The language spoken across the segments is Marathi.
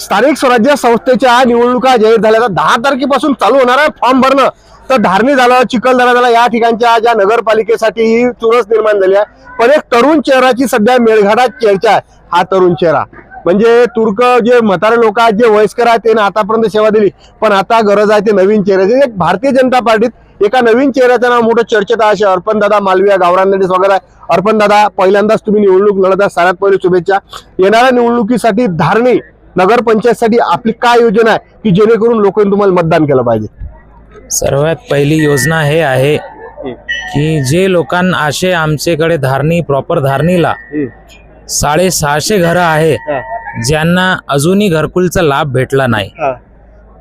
स्थानिक स्वराज्य संस्थेच्या निवडणुका जाहीर झाल्या तर दहा तारखेपासून चालू होणार आहे फॉर्म भरणं. तर धारणी झालं चिखलदरा झाला या ठिकाणच्या ज्या नगरपालिकेसाठी ही चुरस निर्माण झाली आहे. पण एक तरुण चेहराची सध्या मेळघाटात चर्चा आहे. हा तरुण चेहरा. म्हणजे तुर्क जे म्हातारे लोक आहेत जे वयस्कर आहेत त्यांनी आतापर्यंत सेवा दिली. पण आता गरज आहे ते नवीन चेहऱ्याची एक भारतीय जनता पार्टीत एका नवीन चेहऱ्याचं नाव मोठं चर्चेत आहे. असे अर्पण दादा मालविया गावरान वगैरे आहे. अर्पण दादा पहिल्यांदाच तुम्ही निवडणूक लढत आहे सगळ्यात पहिले शुभेच्छा. येणाऱ्या निवडणुकीसाठी धारणी नगरपंचायतसाठी आपली काय योजना आहे की जेणेकरून लोकांनी तुम्हाला मतदान केलं पाहिजे? सर्वात पहिली योजना हे आहे की जे लोकांना असे आमच्याकडे धारणी प्रॉपर धारणीला साडेसहाशे घरं आहे ज्यांना अजूनही घरकुलचा लाभ भेटला नाही.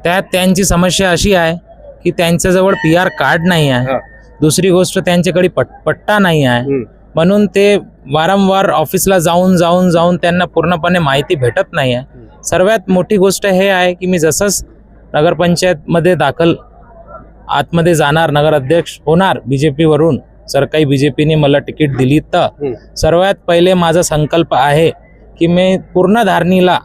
त्यात त्यांची समस्या अशी आहे की त्यांच्याजवळ पी आर कार्ड नाही. आहे. दुसरी गोष्ट त्यांच्याकडे पट पट्टा नाही आहे. म्हणून ते वारंवार ऑफिसला जाऊन जाऊन जाऊन त्यांना पूर्णपणे माहिती भेटत नाही आहे. सर्वात मोठी गोष्ट हे आहे की मी जसंच नगरपंचायतमध्ये दाखल आतमध्ये जाणार नगर अध्यक्ष होणार बी जे पीवरून जर काही बी जे पीने मला तिकीट दिली तर. सर्वात पहिले माझा संकल्प आहे की मी पूर्ण धारणीला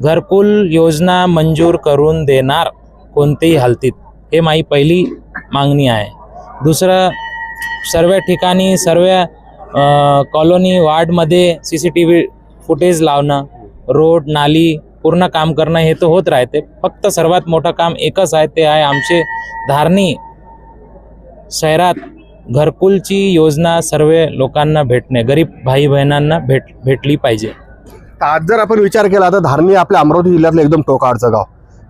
घरकुल योजना मंजूर करून देणार कोणत्याही हालतीत. हे माझी पहिली मागणी आहे. दुसरं सर्व ठिकाणी सर्व colony वार्डमध्ये C C T V footage लावणं रोड नाली पूर्ण काम करणं हे तर होत राहते. फक्त सर्वात मोठं काम एकच आहे ते आहे आमचे धारणी शहरात घरकुलची योजना सर्व लोकांना भेटणे गरीब भाई बहिणांना भेट भेटली पाहिजे. आज जर आपण विचार केला तर धारणी आपल्या अमरावती जिल्ह्यातलं एकदम टोकाडचं गाव.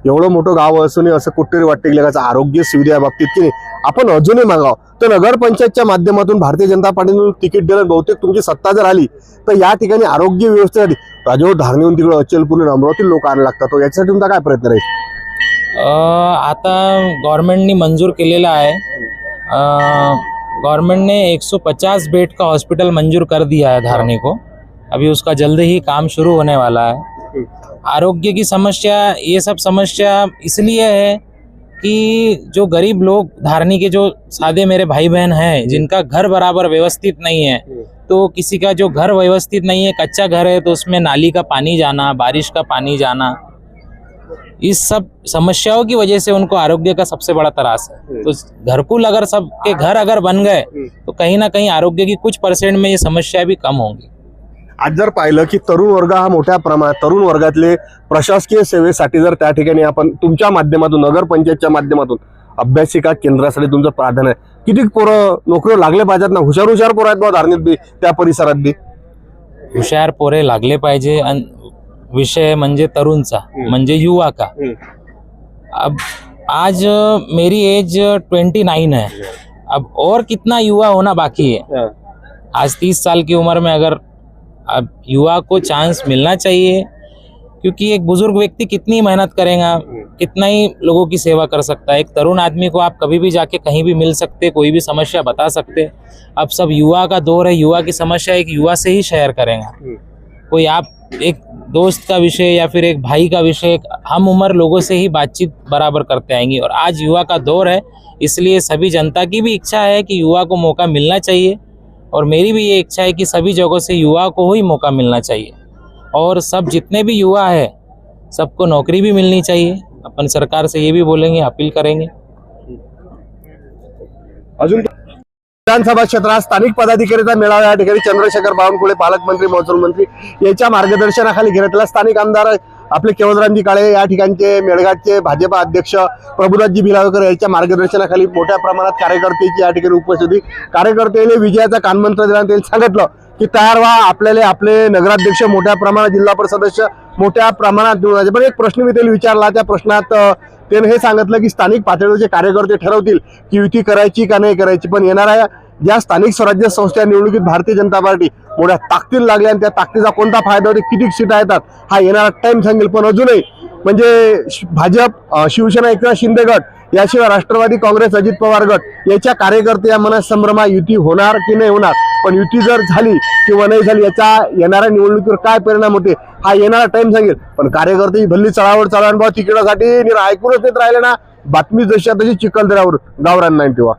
एवढं मोठं गाव असूनही असं कुठेतरी वाटते की लगाचं आरोग्य सुविधा बाबतीत की नाही. आपण अजूनही मागाव. तर नगरपंचायतच्या माध्यमातून भारतीय जनता पार्टीने तिकीट दिलं बहुतेक तुमची सत्ता जर आली तर या ठिकाणी आरोग्य व्यवस्थेसाठी राजो धारणीहून तिकडे अचलपूर अमरावती लोक आणायला लागतात. तो याच्यासाठी तुमचा काय प्रयत्न राहील? आता गवर्नमेंट ने मंजूर केलेला है गवर्नमेंट ने 150 बेड का हॉस्पिटल मंजूर कर दिया है धारणी को. अभी उसका जल्द ही काम शुरू होने वाला है. आरोग्य की समस्या ये सब समस्या इसलिए है कि जो गरीब लोग धारणी के जो सादे मेरे भाई बहन हैं जिनका घर बराबर व्यवस्थित नहीं है तो किसी का जो घर व्यवस्थित नहीं है कच्चा घर है तो उसमें नाली का पानी जाना बारिश का पानी जाना इस सब समस्याओं की वजह से उनको आरोग्य का सबसे बड़ा त्रास है। तो घरकुल अगर सबके घर अगर बन गए तो कहीं ना कहीं आरोग्य की कुछ परसेंट में ये समस्या भी कम होंगी। आज जर पाहिलं की तरुण वर्ग हा मोठ्या प्रमाणात तरुण वर्गातले प्रशासकीय सेवेसाठी जर त्या ठिकाणी आपण तुमच्या माध्यमातून नगरपंचायतच्या माध्यमातून अभ्यासिका केंद्रासाठी तुमचं प्राधान्य आहे. किती पोरं नोकरी लागले पाहिजेत ना? हुशार हुशार पोरं आहेत बा धारणीत बी त्या परिसरात बी. हुशार पोरे लागले पाहिजे अन विषय म्हणजे तरुणचा म्हणजे युवा का? अब आज मेरी एज ट्वेंटी नाइन है अब और कितना युवा होना बाकी है. आज तीस साल की उम्र में अगर अब युवा को चांस मिलना चाहिए, क्योंकि एक बुज़ुर्ग व्यक्ति कितनी मेहनत करेगा, कितना ही लोगों की सेवा कर सकता है। एक तरुण आदमी को आप कभी भी जाके कहीं भी मिल सकते, कोई भी समस्या बता सकते। अब सब युवा का दौर है, युवा की समस्या एक युवा से ही शेयर करेगा। कोई आप एक दोस्त का विषय या फिर एक भाई का विषय, हम उम्र लोगों से ही बातचीत बराबर करते आएँगी। और आज युवा का दौर है, इसलिए सभी जनता की भी इच्छा है कि युवा को मौका मिलना चाहिए। और मेरी भी ये इच्छा है कि सभी जगहों से युवा को ही मौका मिलना चाहिए। और सब जितने भी युवा है, सबको नौकरी भी मिलनी चाहिए। अपन सरकार से ये भी बोलेंगे, अपील करेंगे। अजून विधानसभा क्षेत्रात स्थानिक पदाधिकारीचा मेळावा या ठिकाणी चंद्रशेखर बावनकुळे, पालकमंत्री, महसूल मंत्री यांच्या मार्गदर्शनाखाली घेण्यात स्थानिक आमदार आपले केवलरामजी काळे या ठिकाणचे मेळघाटचे भाजपा अध्यक्ष प्रभुदासजी भिलावकर यांच्या मार्गदर्शनाखाली मोठ्या प्रमाणात कार्यकर्त्याची या ठिकाणी उपस्थिती कार्यकर्त्याने विजयाचा कानमंत्र दिला त्यांनी सांगितलं की तयार व्हा आपल्याला आपले नगराध्यक्ष मोठ्या प्रमाणात जिल्हा परिषद सदस्य मोठ्या प्रमाणात निवडून पण एक प्रश्न मी त्याला विचारला त्या प्रश्नात त्याने हे सांगितलं की स्थानिक पातळीवरचे कार्यकर्ते ठरवतील की युती करायची का नाही करायची पण येणाऱ्या ज्या स्थानिक स्वराज्य संस्था निवडणुकीत भारतीय जनता पार्टी मोठ्या ताकदीला लागल्या आणि त्या ताकदीचा कोणता फायदा होते किती सीटा येतात हा येणारा टाईम सांगेल. पण अजूनही म्हणजे भाजप शिवसेना एकनाथ शिंदे गट याशिवाय राष्ट्रवादी काँग्रेस अजित पवार गट याच्या कार्यकर्ते या मनात संभ्रमा युती होणार की नाही होणार? पण युती जर झाली किंवा नाही झाली याचा येणाऱ्या निवडणुकीवर काय परिणाम होते हा येणारा टाइम सांगेल. पण कार्यकर्ते ही भल्ली चढावर चढा तिकिटासाठी ऐकूनच येत राहिले ना. बातमी जशी तशी चिखलदऱ्यावर. गावरान नाही ठेवा